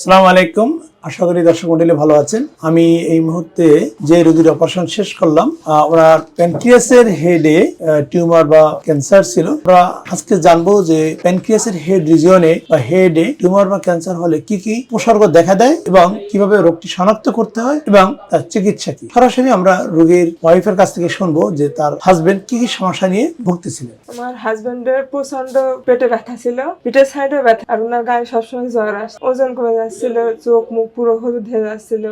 আসসালামু আলাইকুম। আশা করি দর্শক মন্ডলী ভালো আছেন। আমি এই মুহূর্তে যে রোগীর অপারেশন শেষ করলাম ওনার প্যানক্রিয়াসের হেডে টিউমার বা ক্যান্সার ছিল। আমরা আজকে জানব যে প্যানক্রিয়াসের হেড রিজিয়নে বা হেডে টিউমার বা ক্যান্সার হলে কি কি উপসর্গ দেখা দেয় এবং কীভাবে রোগটি শনাক্ত করতে হয় এবং তার চিকিৎসা কি। সরাসরি আমরা রোগীর ওয়াইফের কাছ থেকে শুনব যে তার হাজবেন্ড কি কি সমস্যা নিয়ে ভুগতেছিলেন। আমার হাজবেন্ডের প্রচণ্ড পেটে ব্যথা ছিল, পিঠের সাইডে ব্যথা আর ওনার গায়ে সবসময় জ্বর আস, ওজন কমে যাচ্ছিল, চোখ মুখ পুরো হলুদ হয়ে যাচ্ছিল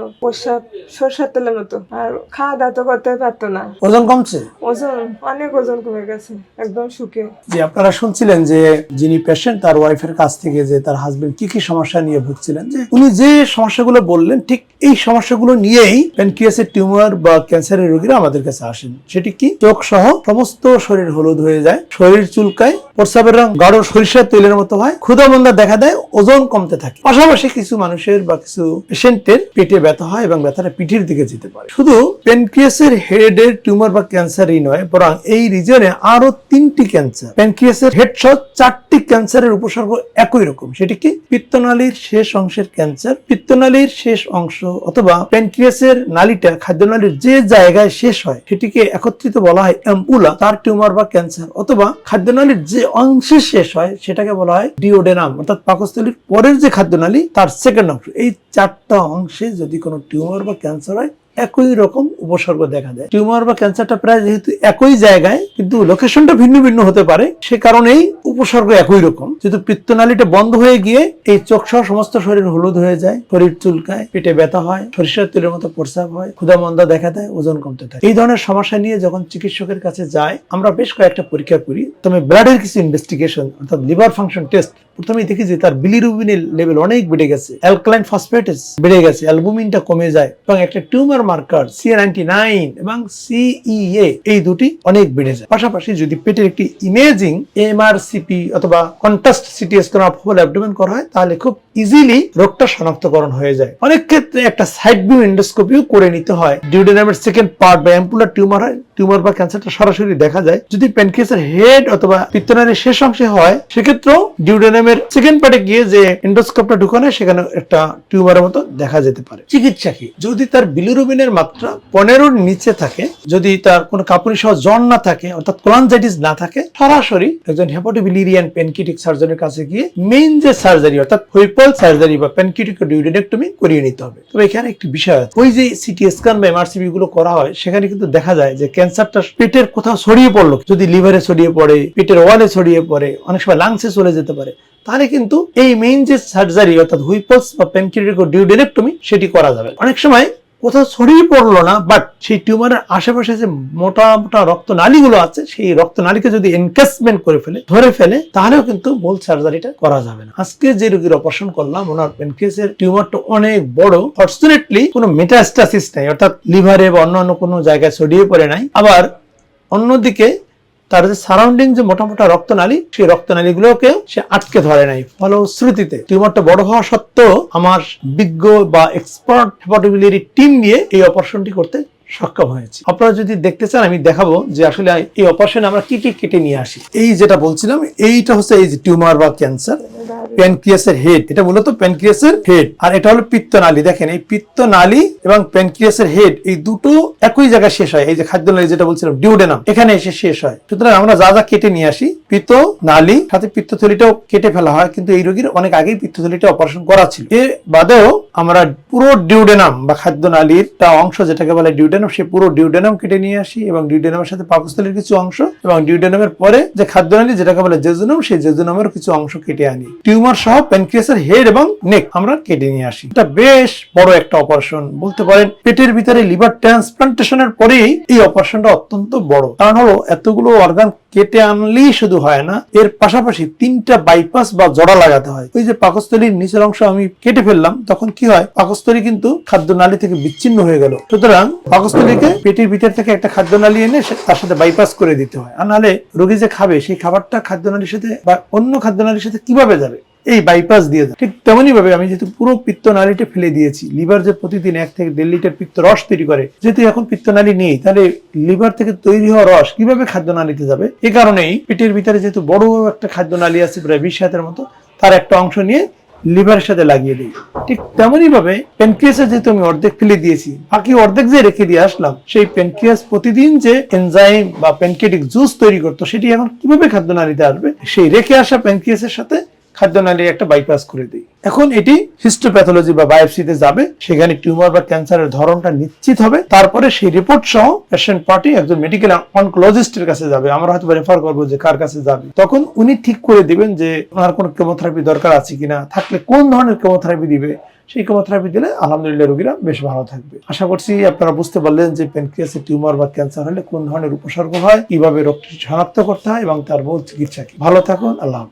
সরষার তেলের মতো। আর খাওয়া দাওয়া তো করতে পারতো না। ওজন কমছে? ওজন অনেক ওজন কমে গেছে একদম শুকে যে আপনারা শুনছিলেন যে যিনি পেশেন্ট তার ওয়াইফের কাছ থেকে যে তার হাজবেন্ড কি কি সমস্যা নিয়ে ভুগছিলেন যে উনি যে সমস্যাগুলো বললেন ঠিক এই সমস্যাগুলো নিয়েই প্যানক্রিয়াসের টিউমার বা ক্যান্সারের রোগীরা আমাদের কাছে আসেন। সেটি কি? চোখ সহ সমস্ত শরীর হলুদ হয়ে যায় শরীর চুলকায় প্রস্রাবের রং গাঢ় সরিষার তৈলের মতো হয় ক্ষুধা মন্দা দেখা দেয় ওজন কমতে থাকে। পাশাপাশি কিছু মানুষের বা কিছু পেশেন্টের পেটে ব্যথা হয় এবং ব্যথাটা পিঠের দিকে যেতে পারে। শুধু প্যানক্রিয়াসের হেডের টিউমার বা ক্যান্সারই নয়, বরং এই রিজনে আরও তিনটি ক্যান্সার। প্যানক্রিয়াসের হেড সহ চারটি ক্যান্সারের উপসর্গ একই রকম। সেটি কি পিত্তনালীর শেষ অংশের ক্যান্সার? পিত্তনালীর শেষ অংশ অথবা প্যানক্রিয়াসের নালীটা খাদ্যনালীর যে জায়গায় শেষ হয়, সেটিকে একত্রিত বলা হয় অ্যাম্পুলা তার টিউমার বা ক্যান্সার। অথবা খাদ্যনালীর যে অংশে শেষ হয়, সেটাকে বলা হয় ডিওডেনাম অর্থাৎ পাকস্থলীর পরের যে খাদ্যনালী, তার সেকেন্ড অংশ। এই চারটা অংশে যদি কোনো টিউমার বা ক্যান্সার হয়, একই রকম উপসর্গ দেখা দেয়। টিউমার বা ক্যান্সারটা প্রায় যেহেতু একই জায়গায়, কিন্তু লোকেশনটা ভিন্ন ভিন্ন হতে পারে। সে কারণেই উপসর্গ একই রকম। যেহেতু পিত্তনালীটা বন্ধ হয়ে গিয়ে এই চোখ সহ সমস্ত শরীর হলুদ হয়ে যায়, শরীর চুলকায়, পেটে ব্যথা হয়, সরিষার তেলের মতো প্রস্রাব হয় ক্ষুধা মন্দা দেখা দেয়, ওজন কমতে থাকে। এই ধরনের সমস্যা নিয়ে যখন চিকিৎসকের কাছে যায় আমরা বেশ কয়েকটা পরীক্ষা করি। তবে ব্লাডের কিছু ইনভেস্টিগেশন অর্থাৎ লিভার ফাংশন টেস্ট প্রথমেই দেখি যে তার বিলিরুবিনের লেভেল অনেক বেড়ে গেছে। অ্যালকালাইন ফসফেটেস বেড়ে গেছে অ্যালবুমিনটা কমে যায় এবং একটা tumour marker C ninety nine এবং সিইএ এই দুটি অনেক বেড়ে যায়। পাশাপাশি যদি পেটের একটি ইমেজিং এমআরসিপি অথবা contrast CT scan of whole abdomen করা হয়, তাহলে খুব ইজিলি রোগটা শনাক্তকরণ হয়ে যায়। অনেক ক্ষেত্রে একটা সাইড ভিউ এন্ডোস্কোপিও করে নিতে হয়। ডিউডেনামের সেকেন্ড পার্ট বা অ্যাম্পুলার টিউমার হয় টিউমার বা ক্যান্সারটা সরাসরি দেখা যায়। যদি প্যানক্রিয়াসের হেড অথবা পিত্তনালীর শেষ অংশে হয়, সেক্ষেত্রেও ডিউডেনামের সেকেন্ড পার্টে গিয়ে যে এন্ডোস্কোপটা ঢুকানো সেখানে একটা টিউমারের মতো দেখা যেতে পারে। চিকিৎসা কি? যদি তার বিলিরুবিনের মাত্রা পনেরোর নিচে থাকে, যদি তার কোনো কাপুরি সহ জ্বর না থাকে, অর্থাৎ কোলানজাইটিস না থাকে, সরাসরি একজন হেপাটোবিলিরিয়ান পেনকিটিক সার্জনের কাছে গিয়ে মেইন যে সার্জারি অর্থাৎ হুইপল সার্জারি বা পেনকিটিক ডিউডেনেক্টমি করিয়ে নিতে হবে। তবে এখানে একটি বিষয় ওই যে সিটি স্ক্যান বা এমআরসিবি গুলো করা হয়, সেখানে কিন্তু দেখা যায় যে ক্যান্সারটা পেটের কোথাও ছড়িয়ে পড়ল। যদি লিভারে ছড়িয়ে পড়ে, পেটের ওয়ালে ছড়িয়ে পড়ে, অনেক সময় লাংসে চলে যেতে পারে, তাহলে কিন্তু এই মেইন যে সার্জারি অর্থাৎ হুইপলস বা পেনকিটিক ডিউডেনেক্টমি সেটি করা যাবে। অনেক সময় কোথাও ছড়িয়ে পড়ল না বাট সেই টিউমারের আশেপাশে যে মোটা মোটা রক্ত নালীগুলো আছে, সেই রক্ত নালীকে যদি এনকেসমেন্ট করে ফেলে, ধরে ফেলে, তাহলেও কিন্তু মূল সার্জারিটা করা যাবে না। আজকে যে রোগীর অপারেশন করলাম, ওনার পেনক্রিয়াসের টিউমারটা অনেক বড়। ফর্চুনেটলি কোনো মেটাস্টাসিস নাই, অর্থাৎ লিভারে বা অন্যান্য কোনো জায়গায় ছড়িয়ে পড়ে নাই। আবার অন্যদিকে তার যে সারাউন্ডিং যে মোটা মোটা রক্তনালী, সেই রক্তনালীগুলোকেও সে আটকে ধরে নাই। ফলশ্রুতিতে টিউমারটা বড় হওয়া সত্ত্বেও আমার বিজ্ঞ বা এক্সপার্ট হেপাটোবিলিটি টিম নিয়ে এই অপারেশনটি করতে সক্ষম হয়েছে। আপনারা যদি দেখতে চান, আমি দেখাবো যে আসলে এই অপারেশনে আমরা কি কি কেটে নিয়ে আসি। এই যেটা বলছিলাম, এইটা হচ্ছে এই যে টিউমার বা ক্যান্সার প্যানক্রিয়াসের হেড এটা মূলত প্যানক্রিয়াসের হেড আর এটা হলো পিত্তনালী, দেখেন এই পিত্তনালী এবং প্যানক্রিয়াসের হেড এই দুটো একই জায়গায় শেষ হয়। এই যে খাদ্যনালী যেটা বলছিলাম ডিউডেনাম এখানে এসে শেষ হয়। সুতরাং আমরা যা যা কেটে নিয়ে আসি পিত্ত নালী, সাথে পিত্তথলিটাও কেটে ফেলা হয়, কিন্তু এই রোগীর অনেক আগেই পিত্তথলিটা অপারেশন করা ছিল। এ বাদেও আমরা পুরো ডিউডেনাম বা খাদ্যনালীর তা অংশ, যেটাকে বলে ডিউডেনাম সে পুরো ডিউডেনাম কেটে নিয়ে আসি এবং ডিউডেনামের সাথে পাকস্থলীর কিছু অংশ এবং ডিউডেনামের পরে যে খাদ্যনালী যেটাকে বলে জেজুনাম সেই জেজুনামের কিছু অংশ কেটে আনি। টিউমার সহ প্যানক্রিয়াসের হেড এবং নেক আমরা কেটে নিয়ে আসি। এটা বেশ বড় একটা অপারেশন বলতে পারেন পেটের ভিতরে লিভার ট্রান্সপ্লান্টেশনের পরেই এই অপারেশনটা অত্যন্ত বড়। কারণ হলো, এতগুলো অর্গান কেটে আনলেই শুধু হয় না, এর পাশাপাশি তিনটা বাইপাস বা জড়া লাগাতে হয়। ওই যে পাকস্থলীর নিচের অংশ আমি কেটে ফেললাম, তখন কি হয়, পাকস্থলী কিন্তু খাদ্য নালী থেকে বিচ্ছিন্ন হয়ে গেল। সুতরাং পাকস্থলীকে পেটের ভিতর থেকে একটা খাদ্য নালী এনে তার সাথে বাইপাস করে দিতে হয়। আর নাহলে রোগী যে খাবে, সেই খাবারটা খাদ্য নালীর সাথে বা অন্য খাদ্য নালীর সাথে কীভাবে যাবে? এই বাইপাস দিয়ে দেয় ঠিক তেমনই ভাবে আমি যেহেতু পুরো পিত্ত নালীটা ফেলে দিয়েছি লিভার যে প্রতিদিন এক থেকে দেড় লিটার পিত্ত রস তৈরি করে, যেহেতু এখন পিত্ত নালী নেই, তাহলে লিভার থেকে তৈরি হওয়া রস কীভাবে খাদ্য নালীতে যাবে? এ কারণেই পেটের ভিতরে যেহেতু বড় একটা খাদ্য নালী আছে, প্রায় বিশ হাতের মতো, তার একটা অংশ নিয়ে লিভারের সাথে লাগিয়ে দিই। ঠিক তেমনই ভাবে প্যানক্রিয়াসে যেহেতু আমি অর্ধেক ফেলে দিয়েছি, বাকি অর্ধেক যে রেখে দিয়ে আসলাম, সেই প্যানক্রিয়াস প্রতিদিন যে এনজাইম বা প্যানকেটিক জুস তৈরি করতো, সেটি এখন কীভাবে খাদ্য নালীতে আসবে? সেই রেখে আসা প্যানক্রিয়াসের সাথে খাদ্য নালী একটা বাইপাস করে দিই। এখন এটি হিস্টোপ্যাথোলজি বা বায়োপসিতে যাবে, সেখানে টিউমার বা ক্যান্সারের ধরনটা নিশ্চিত হবে, তারপরে সেই রিপোর্ট সহ পেশেন্ট পার্টি একজন মেডিকেল অনকোলজিস্টের কাছে যাবে। আমরা হয়তো রেফার করব যে কার কাছে যাবে। তখন উনি ঠিক করে দিবেন যে ওনার কোনো কেমোথেরাপি দরকার আছে কিনা, থাকলে কোন ধরনের কেমোথেরাপি দিবে, সেই কেমোথেরাপি দিলে আলহামদুলিল্লাহ রোগীরা বেশ ভালো থাকবে। আশা করছি আপনারা বুঝতে পারলেন যে প্যানক্রিয়াসের টিউমার বা ক্যান্সার হলে কোন ধরনের উপসর্গ হয়, কীভাবে রোগটি শনাক্ত করতে হয় এবং তার মূল চিকিৎসা কি। ভালো থাকুন, আল্লাহ।